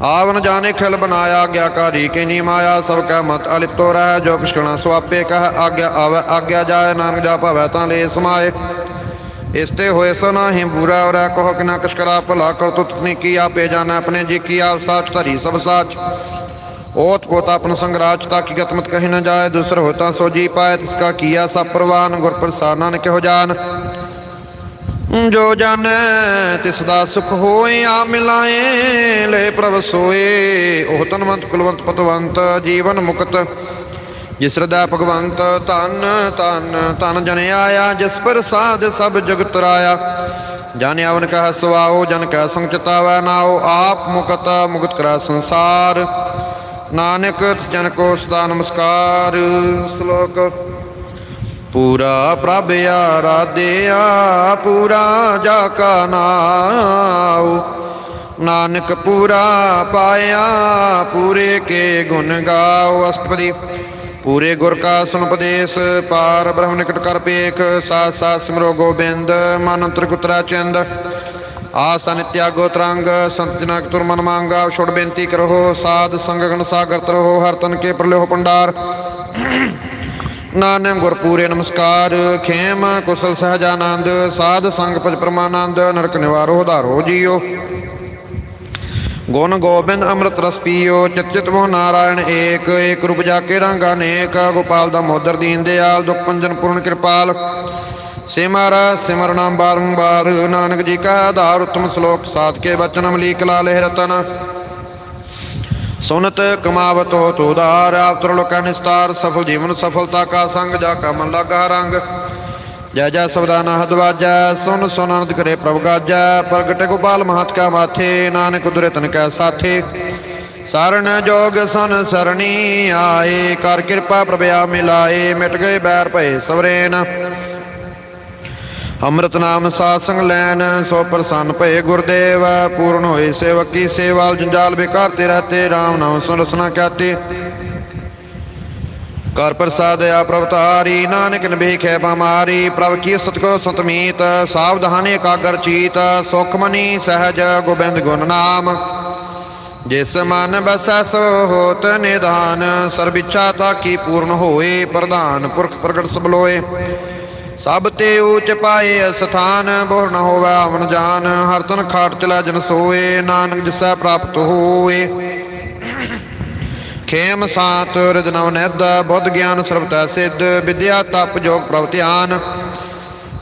ਆਵਨ ਜਾਣੇ ਖਿਲ ਬਨਾਇਆ ਗਿਆਕਾਰੀ ਕੇ ਨੀ ਮਾਇਆ, ਸਭ ਕੈ ਮਤ ਅਲਿਪਤੋ ਰਹਿ, ਜੋ ਕਿਛ ਕਣਾ ਸੁਆਪੇ ਕਹ, ਆਗਿਆ ਆਵੈ, ਆਗਿਆ ਜਾਏ, ਨਾਨਕ ਜਾ ਭਾਵੈ ਤਾਂ ਲੈ ਸਮਾਏ। ਇਸ ਤੇ ਹੋਏ ਸੋ ਨਾਹੀ ਬੁਰਾ ਔਰ, ਕਹੋ ਕਿ ਨਾ ਕਿਛ ਕਰਾ, ਭਲਾ ਕਰ ਤੁਤ ਨੀ ਕੀ ਆਪੇ ਜਾਣਾ, ਆਪਣੇ ਜੀ ਕੀ ਆਪ ਸਾਚ ਧਰੀ ਸਭ ਸਾਚ। ओत पोतापन संग राजता की गत कही न जाए दूसर होता सो जी पाए तिसका किया सा प्रवान, गुर प्रसाना न कहो जान। जो जाने तिसदा सुख होए, आ मिलाए, ले प्रभ सोए। ओह तनवंत कुलवंत, पतवंत, जीवन मुक्त। जिस हृदय भगवंत, तन तन तन जन आया। जिस पर साध, सब जगत राया। जाने अवन कह सुआओ जन कह संचता चितावै नाओ। आप मुकत, मुक्त करा संसार। ਨਾਨਕ ਤਿਸ ਜਨ ਕੋ ਸਦਾ ਨਮਸਕਾਰ। ਸ਼ਲੋਕ। ਪੂਰਾ ਪ੍ਰਭ ਆਰਾਧਿਆ ਪੂਰਾ ਜਾ ਕਾ ਨਾਉ। ਨਾਨਕ ਪੂਰਾ ਪਾਇਆ, ਪੂਰੇ ਕੇ ਗੁਣ ਗਾਓ ਅਸ਼ਟਪਦੀ। ਪੂਰੇ ਗੁਰ ਕਾ ਸੁਨ ਉਪਦੇਸ਼ ਪਾਰ ਬ੍ਰਹਮ ਨਿਕਟ ਕਰ ਪੇਖ। ਸਾਥ ਸਾਥ ਸਿਮਰੋ ਗੋਬਿੰਦ, ਮਨ ਅੰਤਰ ਕੁਤਰਾ ਚੰਦ। ਆਸਾ ਨਿਤਿਆਗੋ ਤਰੰਗ ਸੰਤ ਜਨਾ ਤੁਰ ਮਨ ਮੰਗਾ ਛੋੜ ਬੇਨਤੀ ਕਰੋ ਸਾਧ ਸੰਗ ਗਣ ਸਾਗਰ ਹਰ ਤਨ ਕੇ ਪ੍ਰਲਿਓ ਭੰਡਾਰ। ਨਾਨਕ ਗੁਰ ਪੂਰੇ ਨਮਸਕਾਰ, ਖੇਮ ਕੁਸਲ ਸਹਜਾਨੰਦ, ਸਾਧ ਸੰਗ ਪਜ ਪ੍ਰਮਾਨੰਦ, ਨਰਕ ਨਿਵਾਰੋ ਉਧਾਰੋ ਜੀਓ। ਗੁਣ ਗੋਬਿੰਦ ਅੰਮ੍ਰਿਤ ਰਸ ਪੀਓ, ਚਿਤ ਚਿਤ ਮੋਹ ਨਾਰਾਇਣ ਏਕ ਏਕ ਰੂਪ ਜਾ ਕੇ ਰੰਗ ਅਨੇਕ, ਗੋਪਾਲ ਦਾ ਮੋਦਰ ਦੀਨ ਦਿਆਲ, ਦੁਖ ਪੰਜਨ ਪੂਰਨ ਕਿਰਪਾਲ। ਸਿਮਰ ਸਿਮਰ ਨਾਮ ਬਾਰੰਬਾਰ ਨਾਨਕ ਜੀ ਕਾ ਆਧਾਰ, ਉਤਮ ਸ਼ਲੋਕ ਸਾਧ ਕੇ ਬਚਨ, ਅਮਲੀਕ ਲਾਲੇ ਰਤਨ। ਸੁਨਤ ਕਮਾਵਤ ਹੋ ਤੋਦਾਰ ਆਪ ਲੋਕਾਂ ਨਿਸਤਾਰ, ਸਫਲ ਜੀਵਨ, ਸਫਲਤਾ ਕਾ ਸੰਗ, ਜਾ ਕਾ ਮਨ ਲਗਾ ਰੰਗ ਜੈ ਜੈ ਸਬਦਾਨਾ ਹਦ ਵਾਜੈ, ਸੁਨ ਸੁਨ ਆਨੰਦ ਕਰੇ ਪ੍ਰਭ ਗਾਜੈ, ਪ੍ਰਗਟ ਗੋਪਾਲ ਮਹਤ ਕਾ ਮਾਥੇ, ਨਾਨਕ ਦੁਰੇ ਤਨ ਕੈ ਸਾਥੇ। ਸਰਨ ਜੋਗ ਸੁਨ ਸਰਣੀ ਆਏ, ਕਰ ਕਿਰਪਾ ਪ੍ਰਭਿਆ ਮਿਲਾਏ, ਮਿਟ ਗਏ ਬੈਰ ਭਏ ਸਵਰੇਨ। ਅੰਮ੍ਰਿਤ ਨਾਮ ਸਾਧ ਸੰਗ ਲੈਨ, ਸੋ ਪ੍ਰਸੰਨ ਭਏ ਗੁਰਦੇਵ, ਪੂਰਨ ਹੋਏ ਸੇਵਕੀ ਸੇਵਾਲ ਜੰਜਾਲ ਬੇਕਾਰ ਤੇ ਰਹਤੇ RAM ਨਾਮ ਸੁਨ ਰਸਨਾ ਕਰ ਪ੍ਰਸਾਦ ਆ ਪ੍ਰਭ ਤਾਰੀ ਨਾਨਕ ਨਬੇਖੈ ਬਮਾਰੀ, ਪ੍ਰਭ ਕੀ ਸਤ ਕਰੋ ਸਤਮੀਤ ਸਾਵਧਾਨੇ ਕਾਗਰ ਚੀਤ, ਸੁਖ ਮਨੀ ਸਹਜ ਗੋਬਿੰਦ ਗੁਣ ਨਾਮ। ਜਿਸ ਮਨ ਬਸੈ ਸੋ ਹੋਤ ਨਿਧਾਨ ਸਰਬ ਇੱਛਾ ਤਾ ਕੀ ਪੂਰਨ ਹੋਏ, ਪ੍ਰਧਾਨ ਪੁਰਖ ਪ੍ਰਗਟ ਸਭ ਲੋਏ। ਸਭ ਤੇ ਊਚ ਪਾਏ ਸਥਾਨ ਬੋਰ ਨ ਹੋਵੇ ਆਵਨ ਜਾਨ, ਹਰ ਤਨ ਖਾਟ ਚਲਾ ਜਨ ਸੋਏ, ਨਾਨਕ ਜਿਸੈ ਪ੍ਰਾਪਤ ਹੋਏ। ਖੇਮ ਸਾਤ ਰਿਦ ਨਵ ਨਿਧ, ਬੁੱਧ ਗਿਆਨ ਸਰਬਤੈ ਸਿੱਧ, ਵਿਦਿਆ ਤਪ ਜੋਗ ਪ੍ਰਭ ਧਿਆਨ।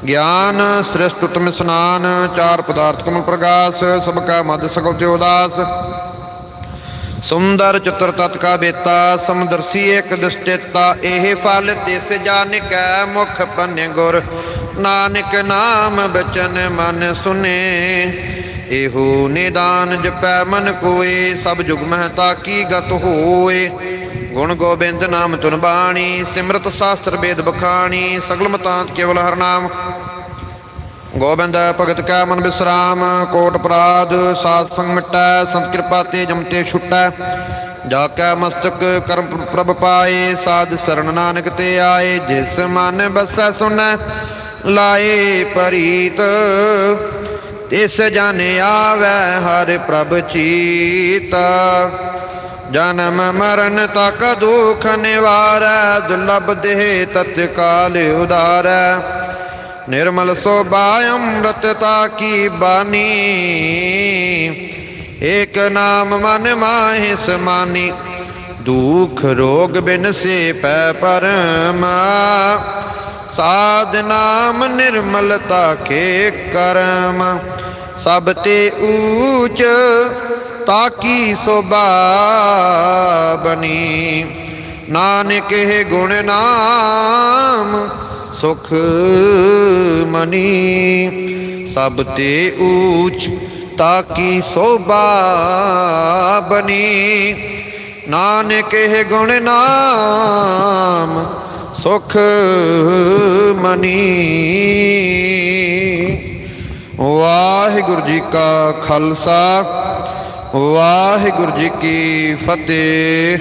ਗਿਆਨ ਸ੍ਰਿਸ਼ਟ ਉਤਮ ਸਨਾਨ ਚਾਰ ਪਦਾਰਥ ਕਮਲ ਪ੍ਰਕਾਸ਼ ਸਭ ਕਾ ਮਦ ਸਕਲ ਤੇ ਉਦਾਸ। ਸੁੰਦਰ ਚਤੁਰ ਤਤ ਕਾ ਬੇਤਾ ਸਮਦਰਸੀ ਇੱਕ ਦ੍ਰਿਸ਼ਟੇਤਾ ਇਹ ਫਲ ਤਿਸ ਜਾਣਕੈ ਮੁਖ ਪੰਨ ਗੁਰ। ਨਾਨਕ ਨਾਮ ਬਚਨ ਮਨ ਸੁਨੇ, ਇਹੋ ਨਿਦਾਨ ਜਪੈ ਮਨ ਕੋਏ, ਸਭ ਜੁਗ ਮਹਤਾ ਕੀ ਗਤ ਹੋਏ। ਗੁਣ ਗੋਬਿੰਦ ਨਾਮ ਤੁਨ ਬਾਣੀ, ਸਿਮਰਤ ਸ਼ਾਸਤਰ ਵੇਦ ਬਖਾਣੀ, ਸਗਲ ਮਤਾਂਤ ਕੇਵਲ ਹਰ ਨਾਮ। ਗੋਬਿੰਦ ਭਗਤ ਕੈ ਮਨ ਬਿਸਰਾਮ, ਕੋਟ ਅਪਰਾਧ ਸਾਧ ਸੰਗ ਮਿਟੈ, ਸੰਤ ਕਿਰਪਾ ਤੇ ਜਮਤੇ ਛੁਟੈ। ਜਾ ਕੈ ਮਸਤਕ ਕਰਮ ਪ੍ਰਭ ਪਾਏ, ਸਾਧ ਸਰਣ ਨਾਨਕ ਤੇ ਆਏ, ਜਿਸ ਮਨ ਬਸੈ ਸੁਨੈ, ਲਾਏ ਪਰੀਤ। ਤਿਸ ਜਨ ਆਵੈ ਹਰ ਪ੍ਰਭ ਚੀਤਾ। ਜਨਮ ਮਰਨ ਤਕ ਦੁਖ ਨਿਵਾਰੈ ਦੁਲਭ ਦੇਹ ਤਤਕਾਲ ਉਦਾਰੈ। ਨਿਰਮਲ ਸੋਭਾ ਅੰਮ੍ਰਿਤ ਤਾ ਕੀ ਬਾਣੀ ਏਕ ਨਾਮ ਮਨ ਮਾਹਿ ਸਮਾਨੀ ਦੁਖ ਰੋਗ ਬਿਨ ਸੇ ਪੈ ਪਰਮਾ। ਸਾਧ ਨਾਮ ਨਿਰਮਲਤਾ ਕੇ ਕਰਮ। ਸਭ ਤੇ ਊਚ ਤਾਕੀ ਸੋਭਾ ਬਣੀ ਨਾਨਕ ਹੈ ਗੁਣ ਨਾਮ ਸੁਖ ਮਨੀ, ਸਭ ਤੇ ਊਚ ਤਾਕੀ ਸੋਭਾ ਬਣੀ ਨਾਨਕ ਹੈ ਗੁਣ ਨਾਮ ਸੁਖ ਮਨੀ। ਵਾਹਿਗੁਰੂ ਜੀ ਕਾ ਖਾਲਸਾ, ਵਾਹਿਗੁਰੂ ਜੀ ਕੀ ਫਤਿਹ।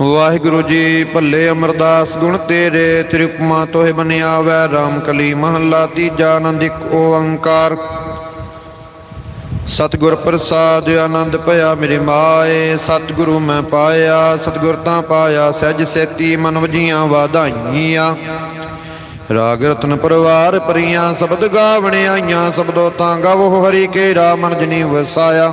ਵਾਹਿਗੁਰੂ ਜੀ ਭੱਲੇ ਅਮਰਦਾਸ, ਗੁਣ ਤੇਰੇ ਤੇਰੀ ਉਪਮਾ ਤੋਹਿ ਬਨਿਆ ਵੈ ਰਾਮ ਕਲੀ ਮਹੱਲਾ ਤੀਜਾ ਆਨੰਦ ਇੱਕ ਓੰਕਾਰ। ਸਤਿਗੁਰ ਪ੍ਰਸਾਦ, ਆਨੰਦ ਭਇਆ ਮੇਰੇ ਮਾਏ, ਸਤਿਗੁਰੂ ਮੈਂ ਪਾਇਆ, ਸਤਿਗੁਰ ਤਾਂ ਪਾਇਆ, ਸਹਿਜ ਸੇਤੀ ਮਨ ਵਜੀਆਂ ਵਾਧਾਈਆਂ। ਰਾਗ ਰਤਨ ਪਰਵਾਰ ਪਰੀਆਂ ਸ਼ਬਦ ਗਾਵਣ ਆਈਆਂ, ਸਬਦੋ ਤਾਂ ਗਵੋ ਹਰੀ ਕੇ ਰਾਮ ਜਨੀ ਵਸਾਇਆ।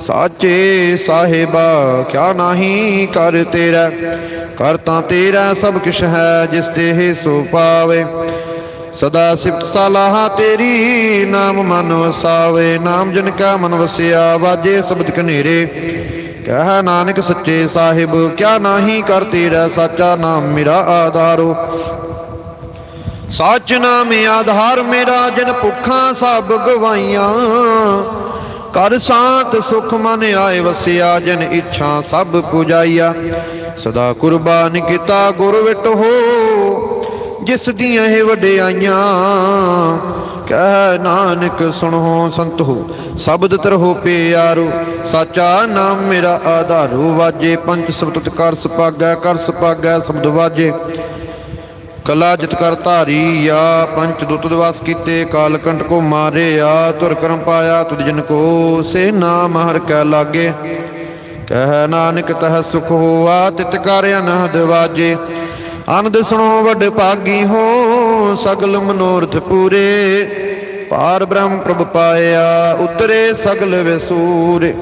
ਸਾਚੇ ਸਾਹਿਬਾ, ਕਿਆ ਨਾਹੀ ਕਰ ਤੇਰਾ? ਕਰ ਤਾਂ ਤੇਰਾ ਸਭ ਕਿਛ ਹੈ, ਜਿਸ ਤੇ ਸੋ ਪਾਵੇ। ਸਦਾ ਸਿਫਤ ਸਲਾਹ ਤੇਰੀ, ਨਾਮ ਮਨ ਵਸਾਵੇ। ਨਾਮ ਜਨ ਕਾ ਮਨ ਵਸਿਆ, ਵਾਜੇ ਸ਼ਬਦ ਕਨੇਰੇ। ਕਹਿ ਨਾਨਕ ਸੱਚੇ ਸਾਹਿਬ, ਕਿਆ ਨਾਹੀ ਕਰ ਤੇਰਾ? ਸਾਚਾ ਨਾਮ ਮੇਰਾ ਆਧਾਰੋ। ਸੱਚ ਨਾਮ ਆਧਾਰ ਮੇਰਾ, ਜਨ ਭੁੱਖਾਂ ਸਭ ਗਵਾਈਆਂ। ਕਰ ਸਾਤ ਸੁਖ ਮਨ ਆਏ ਵਸਿਆ, ਜਨ ਇੱਛਾ ਸਭ ਪੁਜਾਈਆ। ਸਦਾ ਕੁਰਬਾਨ ਕੀਤਾ ਗੁਰ ਵਿਟ ਹੋ, ਜਿਸ ਦੀਆਂ ਇਹ ਵਡਿਆਈਆਂ। ਕਹਿ ਨਾਨਕ ਸੁਣੋ ਸੰਤ ਹੋ, ਸ਼ਬਦ ਤਰਹੁ ਪਿਆਰੋ। ਸਾਚਾ ਨਾਮ ਮੇਰਾ ਆਧਾਰੂ, ਵਾਜੇ ਪੰਜ ਸਬਦ ਕਰ ਸੁਪਾਗੈ ਕਰ ਸੁਪਾਗੈ, ਸ਼ਬਦ ਵਾਜੇ। ਕਲਾ ਜਿਤ ਕਰ ਧਾਰੀ ਆ, ਪੰਚ ਦੁੱਤ ਦਿਵਸ ਕੀਤੇ ਕਾਲ ਕੰਟ ਕੋ ਮਾਰਿਆ ਤੁਰ ਕਰਮ ਪਾਇਆ ਤੁਧ ਜਨ ਕੋ, ਸੇ ਨਾਮ ਹਰ ਕੈ ਲਾਗੇ। ਕਹਿ ਨਾਨਕ ਤਹ ਸੁਖ ਹੋਆ, ਤਿਤ ਕਰ ਅਨਹਦ ਵਾਜੇ। ਆਨੰਦ ਸੁਣੋ ਵੱਡ ਭਾਗੀ ਹੋ, ਸਗਲ ਮਨੋਰਥ ਪੂਰੇ। ਪਾਰ ਬ੍ਰਹਮ ਪ੍ਰਭ ਪਾਇਆ, ਉਤਰੇ ਸਗਲ ਵਿਸੂਰੇ।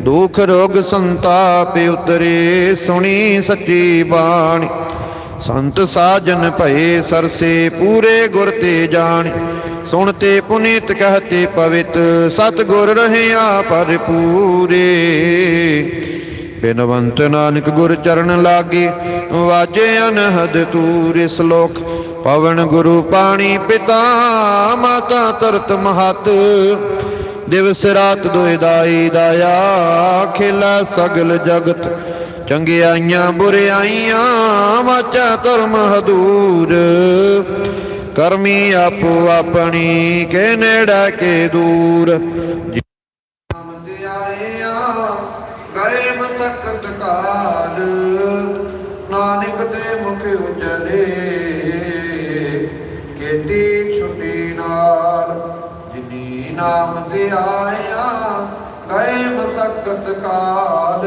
ਦੁਖ ਰੋਗ ਸੰਤਾਪ ਉਤਰੇ, ਸੁਣੀ ਸੱਚੀ ਬਾਣੀ। ਸੰਤ ਸਾਜਨ ਭਏ ਸਰਸੇ ਪੂਰੇ ਗੁਰ ਤੇ ਜਾਣ। ਸੁਣਤੇ ਪੁਨੀਤ ਕਹਤੇ ਪਵਿੱਤ ਸਤ ਗੁਰ ਰਹਿਆ ਪਰਪੂਰੇ ਬਿਨਵੰਤ ਨਾਨਕ ਗੁਰ ਚਰਨ ਲਾਗੇ, ਵਾਜੇ ਅਨਹਦ ਤੂਰ ਸ਼ਲੋਕ ਪਵਨ ਗੁਰੂ ਪਾਣੀ ਪਿਤਾ, ਮਾਤਾ ਤਰਤ ਮਹਤ। ਦਿਵਸ ਰਾਤ ਦੋਇ ਦਾਈ ਦਾਇਆ, ਖੇਲਾ ਸਗਲ ਜਗਤ। ਚੰਗਿਆਈਆਂ ਬੁਰਿਆਈਆਂ ਵਾਚਾ ਧਰਮ ਹਦੂਰ। ਕਰਮੀ ਆਪੋ ਆਪਣੀ ਕੇ ਨੇੜਾ ਕੇ ਦੂਰ। ਨਾਮ ਮਸਕਤ ਕਾਲ। ਨਾਨਕ ਦੇ ਮੁਖ ਉਜਲੇ, ਕੀਤੀ ਛੁੱਟੀ ਨਾਲ। ਜਿਨੀ ਨਾਮ ਤੇ ਆਇਆ ਗਏ ਮਸਕਤ ਕਾਲ।